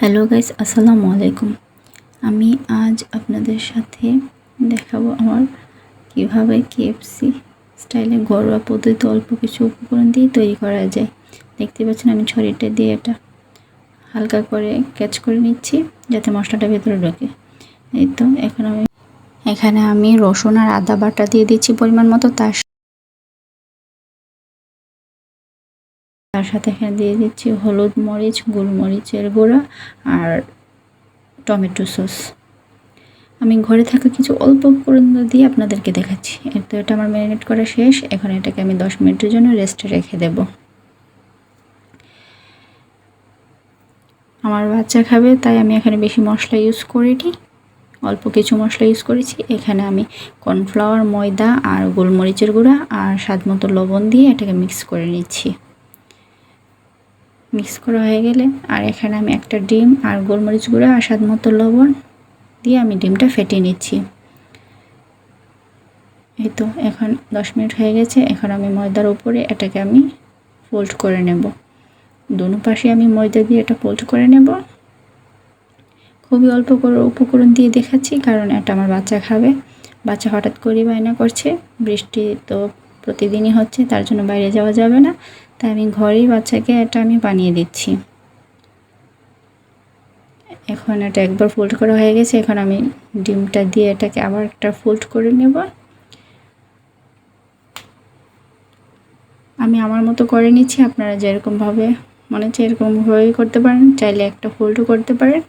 Hello guys আসসালামু আলাইকুম আমি আজ আপনাদের সাথে দেখাবো আমার কীভাবে কেএফসি স্টাইলে ঘরোয়া পদ্ধতিতে অল্প কিছু উপকরণ দিয়ে তৈরি করা যায়। দেখতে পাচ্ছেন আমি ছড়িটা দিয়ে এটা হালকা করে ক্যাচ করে নিচ্ছি, যাতে মশলাটা ভেতরে ঢোকে। এই তো, এখন আমি এখানে আমি রসুন আর আদা বাটা দিয়ে দিচ্ছি পরিমাণ মতো, তার তার সাথে এখানে দিয়ে দিচ্ছি হলুদ মরিচ, গোলমরিচের গুঁড়া আর টমেটো সস। আমি ঘরে থাকা কিছু অল্প উপকরণ দিয়ে আপনাদেরকে দেখাচ্ছি। তো এটা আমার ম্যারিনেট করা শেষ। এখন এটাকে আমি দশ মিনিটের জন্য রেস্টে রেখে দেব। আমার বাচ্চা খাবে, তাই আমি এখানে বেশি মশলা ইউজ করিনি। অল্প কিছু মশলা ইউজ করেছি। এখানে আমি কর্নফ্লাওয়ার, ময়দা আর গোলমরিচের গুঁড়া আর স্বাদ মতো লবণ দিয়ে এটাকে মিক্স করে নিচ্ছি। মিক্স করা হয়ে গেলে আর এখানে আমি একটা ডিম আর গোলমরিচ গুঁড়া আর স্বাদ মতো লবণ দিয়ে আমি ডিমটা ফেটিয়ে নিচ্ছি। এই তো এখন দশ মিনিট হয়ে গেছে, এখন আমি ময়দার উপরে এটাকে আমি ফোল্ড করে নেব। দোনো পাশে আমি ময়দা দিয়ে এটা ফোল্ড করে নেব। খুবই অল্প করে উপকরণ দিয়ে দেখাচ্ছি কারণ এটা আমার বাচ্চা খাবে। বাচ্চা হঠাৎ করে বায়না করছে, বৃষ্টি তো প্রতিদিনই হচ্ছে, তার জন্য বাইরে যাওয়া যাবে না। তাই আমি ঘরেই বাচ্চাকে এটা আমি বানিয়ে দিচ্ছি। এখন এটা একবার ফোল্ড করা হয়ে গেছে, এখন আমি ডিমটা দিয়ে এটাকে আবার একটা ফোল্ড করে নেব। আমি আমার মতো করে নিচ্ছি, আপনারা যেরকমভাবে মনে হচ্ছে এরকমভাবেই করতে পারেন, চাইলে একটা ফোল্ডও করতে পারেন।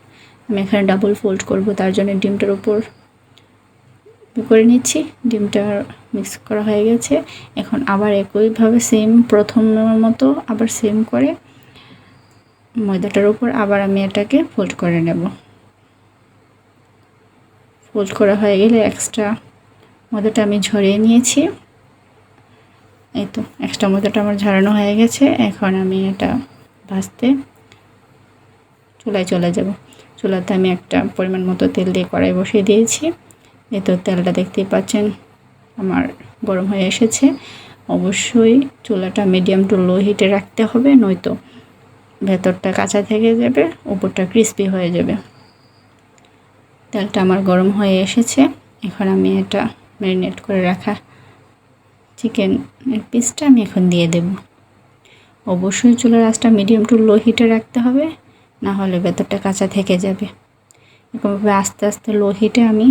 আমি এখানে ডাবল ফোল্ড করব, তার জন্য ডিমটার উপর করে নিচ্ছি। ডিমটা মিক্স করা হয়ে গেছে। এখন আবার একইভাবে সেম প্রথমের মতো আবার সেম করে ময়দাটার উপর আবার আমি এটাকে ফোল্ড করে নেব। ফোল্ড করা হয়ে গেলে এক্সট্রা ময়দাটা আমি ঝরিয়ে নিয়েছি। এই তো এক্সট্রা ময়দাটা আমার ঝরানো হয়ে গেছে। এখন আমি এটা ভাজতে চুলায় চলে যাব। চুলাতে আমি একটা পরিমাণ মতো তেল দিয়ে কড়াই বসিয়ে দিয়েছি। এই তো তেলটা দেখতেই পাচ্ছেন, আমার গরম হয়ে এসেছে। অবশ্যই চুলাটা মিডিয়াম টু লো হিটে রাখতে হবে, নয়তো ভেতরটা কাঁচা থেকে যাবে, উপরটা ক্রিস্পি হয়ে যাবে। তেলটা আমার গরম হয়ে এসেছে, এখন আমি এটা ম্যারিনেট করে রাখা চিকেন পিসটা আমি এখন দিয়ে দেব। অবশ্যই চুলার আঁচটা মিডিয়াম টু লো হিটে রাখতে হবে, না হলে ভেতরটা কাঁচা থেকে যাবে। এরকমভাবে আস্তে আস্তে লো হিটে আমি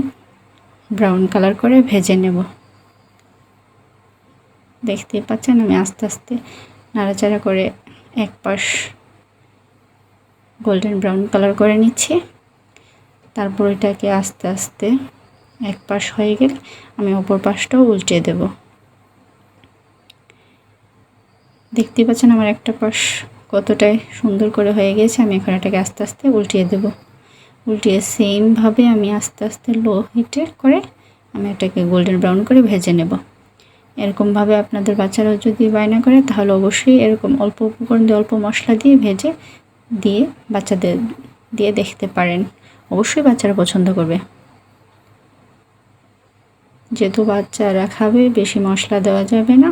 ব্রাউন কালার করে ভেজে নেব। দেখতেই পাচ্ছেন আমি আস্তে আস্তে নাড়াচাড়া করে এক পাশ গোল্ডেন ব্রাউন কালার করে নিচ্ছি। তারপর এটাকে আস্তে আস্তে এক পাশ হয়ে গেলে আমি অপর পাশটাও উল্টে দেব। দেখতেই পাচ্ছেন আমার একটা পাশ কতটাই সুন্দর করে হয়ে গেছে, আমি এখন এটাকে আস্তে আস্তে উল্টিয়ে দেব। উল্টিয়ে সেমভাবে আমি আস্তে আস্তে লো হিটে করে আমি এটাকে গোল্ডেন ব্রাউন করে ভেজে নেব। এরকমভাবে আপনাদের বাচ্চারাও যদি বায়না করে, তাহলে অবশ্যই এরকম অল্প উপকরণ দিয়ে অল্প মশলা দিয়ে ভেজে দিয়ে বাচ্চাদের, দিয়ে দেখতে পারেন। অবশ্যই বাচ্চারা পছন্দ করবে। যেহেতু বাচ্চারা খাবে, বেশি মশলা দেওয়া যাবে না।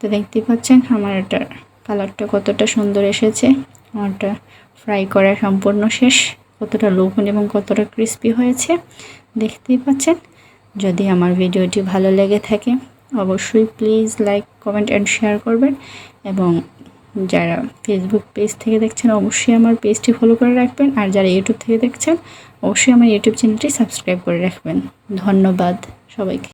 তো দেখতে পাচ্ছেন আমার এটা কালারটা কতটা সুন্দর এসেছে। আমারটা ফ্রাই করা সম্পূর্ণ শেষ। কতটা লোভন এবং কতটা ক্রিস্পি হয়েছে, দেখতেই পাচ্ছেন। যদি আমার ভিডিওটি ভালো লেগে থাকে, অবশ্যই please like comment and share করবেন। এবং যারা ফেসবুক পেজ থেকে দেখছেন, অবশ্যই আমার পেজটি ফলো করে রাখবেন। আর যারা ইউটিউব থেকে দেখছেন, অবশ্যই আমার ইউটিউব চ্যানেলটি সাবস্ক্রাইব করে রাখবেন। ধন্যবাদ সবাইকে।